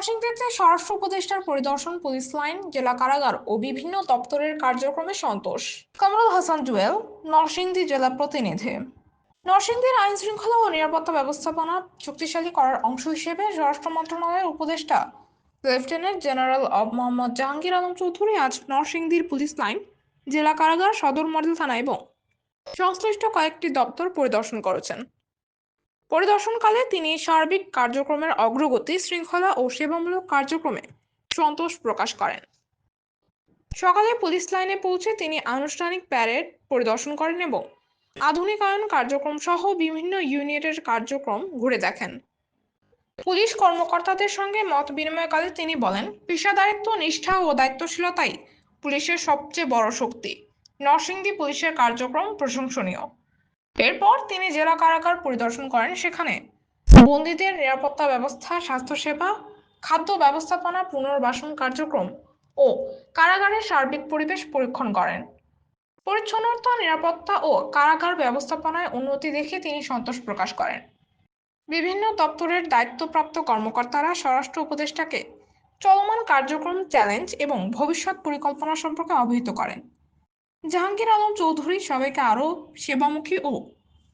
নরসিংদীতে স্বরাষ্ট্র উপদেষ্টার পরিদর্শন পুলিশ লাইন, জেলা কারাগার ও বিভিন্ন দপ্তরের কার্যক্রমে সন্তোষ। কামরুল হাসান জুয়েল, নরসিংদী জেলা প্রতিনিধি। নরসিংদীর আইন শৃঙ্খলা ও নিরাপত্তা ব্যবস্থাপনা শক্তিশালী করার অংশ হিসেবে স্বরাষ্ট্র মন্ত্রণালয়ের উপদেষ্টা, লেফটেন্যান্ট জেনারেল অব মোহাম্মদ জাহাঙ্গীর আলম চৌধুরী আজ নরসিংদীর পুলিশ লাইন, জেলা কারাগার, সদর মডেল থানা এবং সংশ্লিষ্ট কয়েকটি দপ্তর পরিদর্শন করেছেন। পরিদর্শনকালে তিনি সার্বিক কার্যক্রমের অগ্রগতি, শৃঙ্খলা ও সেবামূলক কার্যক্রমে সন্তোষ প্রকাশ করেন। সকালে পুলিশ লাইনে পৌঁছে তিনি আনুষ্ঠানিক প্যারেড পরিদর্শন করেন এবং আধুনিকায়ন কার্যক্রম সহ বিভিন্ন ইউনিটের কার্যক্রম ঘুরে দেখেন। পুলিশ কর্মকর্তাদের সঙ্গে মত বিনিময়কালে তিনি বলেন, পেশাদারিত্ব, নিষ্ঠা ও দায়িত্বশীলতাই পুলিশের সবচেয়ে বড় শক্তি। নরসিংদী পুলিশের কার্যক্রম প্রশংসনীয়। এরপর তিনি জেলা কারাগার পরিদর্শন করেন সেখানে। বন্দীদের নিরাপত্তা ব্যবস্থা, স্বাস্থ্যসেবা, খাদ্য ব্যবস্থাপনা পুনর্বাসন কার্যক্রম ও কারাগারের সার্বিক পরিবেশ পরীক্ষণ করেন। পরিচ্ছন্নতা, নিরাপত্তা ও কারাগার ব্যবস্থাপনায় উন্নতি দেখে তিনি সন্তোষ প্রকাশ করেন। বিভিন্ন দপ্তরের দায়িত্বপ্রাপ্ত কর্মকর্তারা স্বরাষ্ট্র উপদেষ্টাকে চলমান কার্যক্রম চ্যালেঞ্জ এবং ভবিষ্যৎ পরিকল্পনা সম্পর্কে অবহিত করেন। জাহাঙ্গীর আলম চৌধুরী সবাইকে আরও সেবামুখী ও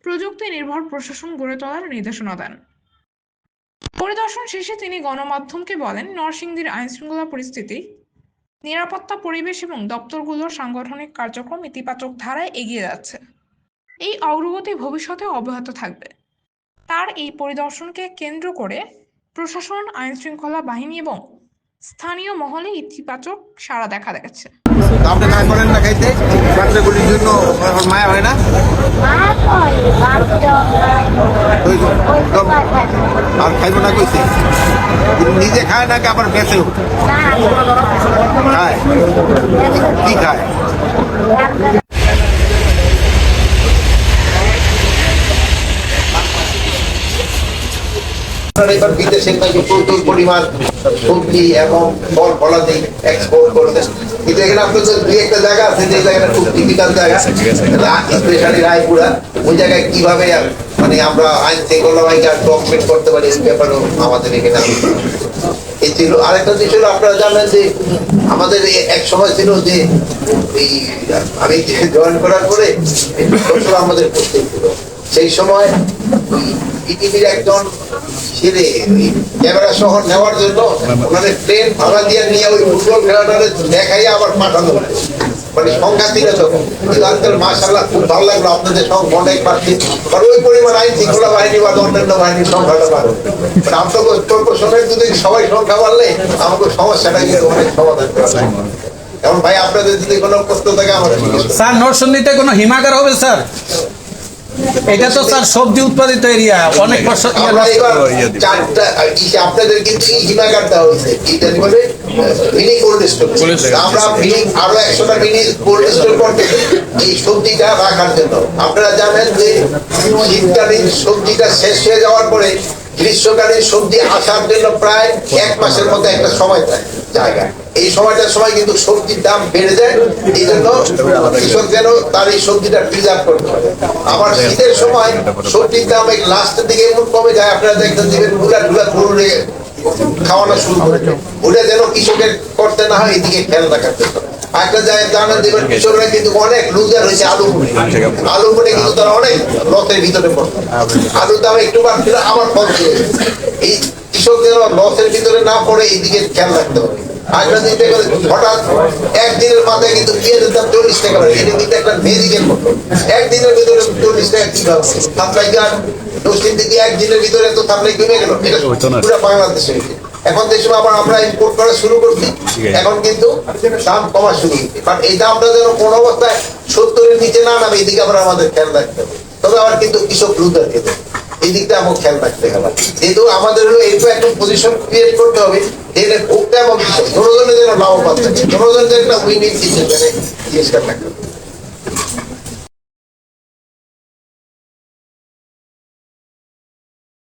প্রযুক্তি নির্ভর প্রশাসন গড়ে তোলার নির্দেশনা দেন। পরিদর্শন শেষে তিনি গণমাধ্যমকে বলেন, নরসিংদীর আইনশৃঙ্খলা পরিস্থিতি, নিরাপত্তা, পরিবেশ এবং দপ্তরগুলোর সাংগঠনিক কার্যক্রম ইতিবাচক ধারায় এগিয়ে যাচ্ছে। এই অগ্রগতি ভবিষ্যতে অব্যাহত থাকবে। তার এই পরিদর্শনকে কেন্দ্র করে প্রশাসন, আইনশৃঙ্খলা বাহিনী এবং স্থানীয় মহলে ইতিবাচক সাড়া দেখা গেছে। আপনি না করেন না খাইতে? বাচ্চাগুলির জন্য মায়া হয় না? আর খাইব না কইছে? নিজে খায় নাকি আবার বেঁচেও? খায়। কি খায়? এবার বিদেশে নাকি প্রচুর পরিমাণ সবজি এবং ফল ফলাদি এক্সপোর্ট করতেন কিন্তু এখানে আপনাদের দুই একটা জায়গা আছে যে জায়গাটা খুব টিপিক্যাল জায়গা। স্পেশালি রায়পুরা। ওই জায়গায় কীভাবে মানে আমরা আইন শৃঙ্খলা বাহিনীকে আর ডকুমেন্ট করতে পারি এই ব্যাপারেও আমাদের এখানে এই ছিল আরেকটা জিনিস হলো আপনারা জানেন যে আমাদের এক সময় ছিল যে এই আমি জয়েন করার পরে আমাদের পোস্টিং ছিল সেই সময় পৃথিবীর একজন সহ নেওয়ার জন্য প্লেন ভাড়া দিয়ে নিয়ে ওই ফুটবল দেখাই আবার পাঠানো মানে সংখ্যা তখন আজকাল মাসাল্লাহ খুব ভালো লাগল আপনাদের সঙ্গে অনেক আর ওই পরিমাণ আইন শৃঙ্খলা বাহিনী বা অন্যান্য বাহিনীর সংখ্যাটা বাড়ো। আপনাকে যদি সবাই সংখ্যা বাড়লে আমাকে সমস্যাটা অনেক সমাধান করা এখন ভাই, আপনাদের যদি কোনো প্রশ্ন থাকে করুন। স্যার, নরসিংদীতে কোনো হিমাগার হবে, স্যার? এটা তো স্যার সবজি উৎপাদিত এরিয়া। অনেক বছর ইয়ে আপনাদের কিন্তু হিমাগার দেওয়া হয়েছে। এটা বলে? মিনি কোল্ড স্টোর আমরা মিনি আরও একশোটা মিনি কোল্ড স্টোর করতে এই সবজিটা রাখার জন্য। আপনারা জানেন যে শীতকালীন সবজিটা শেষ হয়ে যাওয়ার পরে গ্রীষ্মকালীন সবজি আসার জন্য প্রায় এক মাসের মতো একটা সময় জায়গা। এই সময়টার সময় কিন্তু সবজির দাম বেড়ে যায়, এই জন্য কৃষক যেন তার এই সবজিটা প্রিজার্ভ করতে পারে। আবার শীতের সময় সবজির দাম এই লাস্টের দিকে কমে যায়, আপনারা দেখতে দেবেনগুলা ধুলা গরুরে খাওয়ানো শুরু করে ওটা যেন কৃষকের করতে না হয় এদিকে খেয়াল রাখার জন্য একটা যায় জানেন দিবেন কৃষকরা কিন্তু অনেক লুজার হয়েছে আলু মুড়ি আলু মুড়ি কিন্তু তারা অনেক লসের ভিতরে পড়ছে আলুর দাম একটু বাড়ছিল আমার ফল এই কৃষক যেন লসের ভিতরে না পড়ে এইদিকে খেয়াল রাখতে হবে। হঠাৎ একদিনের মাথায় কিন্তু পেঁয়াজের দাম চল্লিশ টাকা এটা কিন্তু একটা মেজিকের মতো একদিনের ভিতরে চল্লিশ টাকা কি গান দক্ষিণ একদিনের ভিতরে তো সাপ্লাই কমে গেল। পুরো বাংলাদেশে এখন দেখুন আবার আমরা ইম্পোর্ট করা শুরু করছি এখন কিন্তু দাম কমা শুরু কারণ এই দামটা যেন কোন অবস্থায় সত্তরের নিচে না নামে এদিকে আবার আমাদের খেয়াল রাখতে হবে। তবে আবার কিন্তু কৃষক লুজার খেতে এই দিকটা আমার খেয়াল রাখতে হবে যেহেতু আমাদের হলো এইরকম একটা পজিশন ক্রিয়েট করতে হবে যেটা ভোক্তা এবং কৃষক দুজনের যেন লাভবান থাকে। দুজনের যেন একটা উইনিং সিচুয়েশনে জিনিসটা থাকে